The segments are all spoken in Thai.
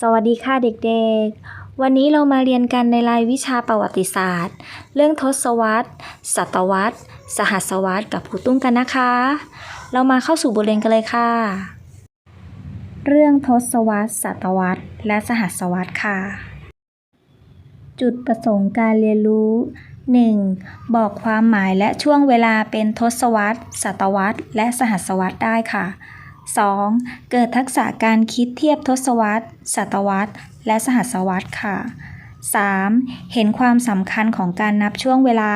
สวัสดีค่ะเด็กๆ วันนี้เรามาเรียนกันในรายวิชาประวัติศาสตร์ เรื่องทศวรรษ ศตวรรษ สหัสวรรษกับครูตุ้มกันนะคะ เรามาเข้าสู่บทเรียนกันเลยค่ะ เรื่องทศวรรษ ศตวรรษ และสหัสวรรษค่ะ จุดประสงค์การเรียนรู้ 1. บอกความหมายและช่วงเวลาเป็นทศวรรษ ศตวรรษ และสหัสวรรษได้ค่ะ 2. เกิดทักษะการคิดเทียบทศวรรษ ศตวรรษ และสหัสวรรษค่ะ 3. เห็นความสำคัญของการนับช่วงเวลา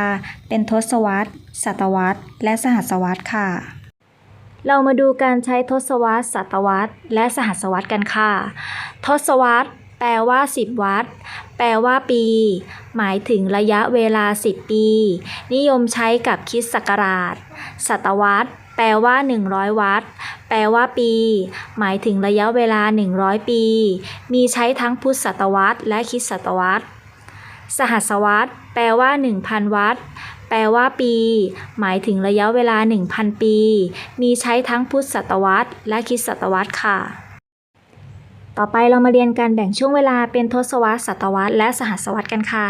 เป็นทศวรรษ ศตวรรษ และสหัสวรรษค่ะ เรามาดูการใช้ทศวรรษ ศตวรรษ และสหัสวรรษกันค่ะ ทศวรรษ แปลว่า 10 วัตแปลว่าปี หมายถึงระยะเวลา 10 ปี นิยมใช้กับคิดศักราช ศตวรรษ แปลว่า 100 วัตต์แปลว่าปี หมายถึงระยะเวลา 100 ปี มีใช้ทั้งพุทธศตวรรษและคริดศตวรรษ สหัสวรรษแปลว่า 1,000 วัตต์แปลว่าปี หมายถึงระยะเวลา 1,000 ปี มีใช้ทั้งพุทธศตวรรษและคริดศตวรรษค่ะ ต่อไปเรามาเรียนการแบ่งช่วงเวลาเป็นทศวรรษศตวรรษและสหัสวรรษกันค่ะ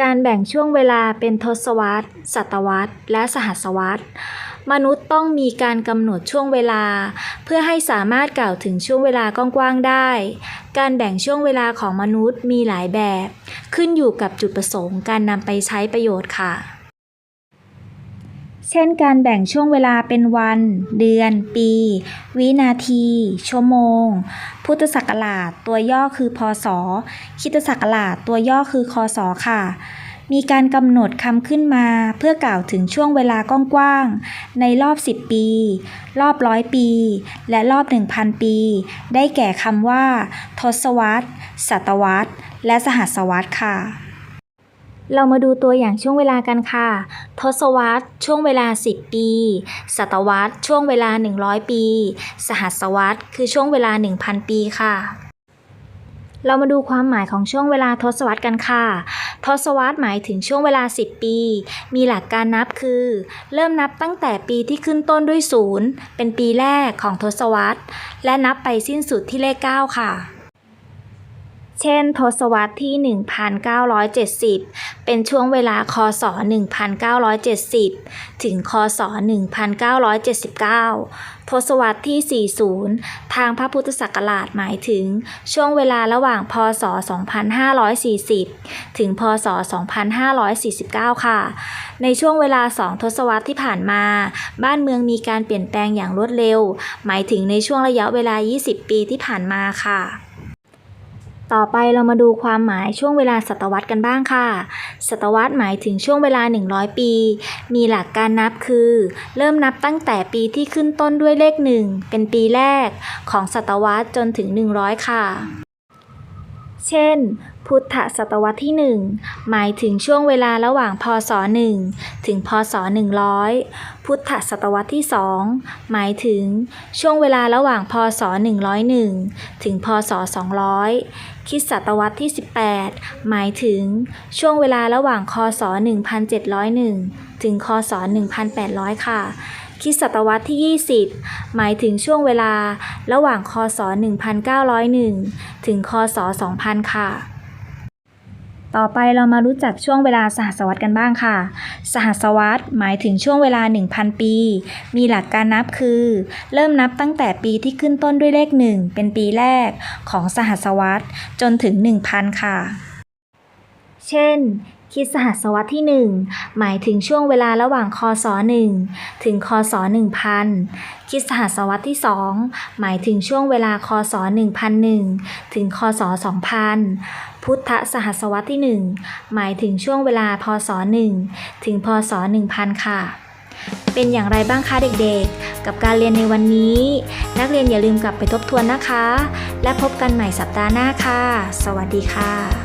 การแบ่งช่วงเวลาเป็นทศวรรษ ศตวรรษ และสหัสวรรษ มนุษย์ต้องมีการกำหนดช่วงเวลา เพื่อให้สามารถกล่าวถึงช่วงเวลากว้างๆได้ การแบ่งช่วงเวลาของมนุษย์มีหลายแบบ ขึ้นอยู่กับจุดประสงค์การนำไปใช้ประโยชน์ค่ะ เช่นการแบ่งช่วงเวลาเป็นวัน เดือน ปี วินาที ชั่วโมง พุทธศักราชตัวย่อคือพศคิตศักราชตัวย่อคือคศค่ะ มีการกำหนดคำขึ้นมาเพื่อกล่าวถึงช่วงเวลากว้างๆ ในรอบ 10 ปี รอบร้อยปี และรอบ 1,000 ปี ได้แก่คำว่า ทศวรรษ ศตวรรษ และสหัสวรรษค่ะเรามาดูตัวอย่างช่วงเวลากันค่ะ ทศวรรษช่วงเวลา 10 ปี ศตวรรษช่วงเวลา 100 ปี สหัสวรรษคือช่วงเวลา 1,000 ปีค่ะ เรามาดูความหมายของช่วงเวลาทศวรรษกันค่ะ ทศวรรษหมายถึงช่วงเวลา 10 ปี มีหลักการนับคือ เริ่มนับตั้งแต่ปีที่ขึ้นต้นด้วยศูนย์เป็นปีแรกของทศวรรษ และนับไปสิ้นสุดที่เลข 9 ค่ะ เช่น ทศวรรษที่ 1970 เป็นช่วงเวลาคศ 1970 ถึง คศ 1979 ทศวรรษที่ 40 ทางพระพุทธศักราชหมายถึง ช่วงเวลาระหว่าง พศ 2540 ถึง พศ 2549 ค่ะ ในช่วงเวลา2ทศวรรษที่ผ่านมา บ้านเมืองมีการเปลี่ยนแปลงอย่างรวดเร็ว หมายถึงในช่วงระยะเวลา 20 ปีที่ผ่านมาค่ะ ต่อไปเรามาดูความหมายช่วงเวลาศตวรรษกันบ้างค่ะ ศตวรรษหมายถึงช่วงเวลา 100 ปี มีหลักการนับคือ เริ่มนับตั้งแต่ปีที่ขึ้นต้นด้วยเลขหนึ่งเป็นปีแรกของศตวรรษจนถึง 100 ค่ะ เช่น พุทธศตวรรษที่ 1 หมายถึงช่วงเวลาระหว่างพศ 1 ถึงพศ 100 พุทธศตวรรษที่ 2 หมายถึงช่วงเวลาระหว่างพศ 101 ถึงพศ 200คริสตศตวรรษที่ 18 หมายถึงช่วงเวลาระหว่างคศ 1701 ถึงคศ 1800 ค่ะ คริสตศตวรรษที่ 20 หมายถึงช่วงเวลาระหว่างคศ 1901 ถึงคศ 2000 ค่ะ ต่อไปเรามารู้จักช่วงเวลาสหัสวรรษกันบ้างค่ะ สหัสวรรษหมายถึงช่วงเวลา 1,000 ปี มีหลักการนับคือ เริ่มนับตั้งแต่ปีที่ขึ้นต้นด้วยเลขหนึ่งเป็นปีแรกของสหัสวรรษจนถึง 1,000 ค่ะ เช่น คริสตสหัสวรรษที่ 1 หมายถึงช่วงเวลาระหว่างคศ1ถึงคศ1000คริสตสหัสวรรษที่ 2 หมายถึงช่วงเวลาคศ1001ถึงคศ2000 พุทธสหัสวรรษที่ 1 หมายถึงช่วงเวลาพศ1ถึงพศ1000 ค่ะ เป็นอย่างไรบ้างคะเด็กๆ กับการเรียนในวันนี้ นักเรียนอย่าลืมกลับไปทบทวนนะคะ และพบกันใหม่สัปดาห์หน้าค่ะ สวัสดีค่ะ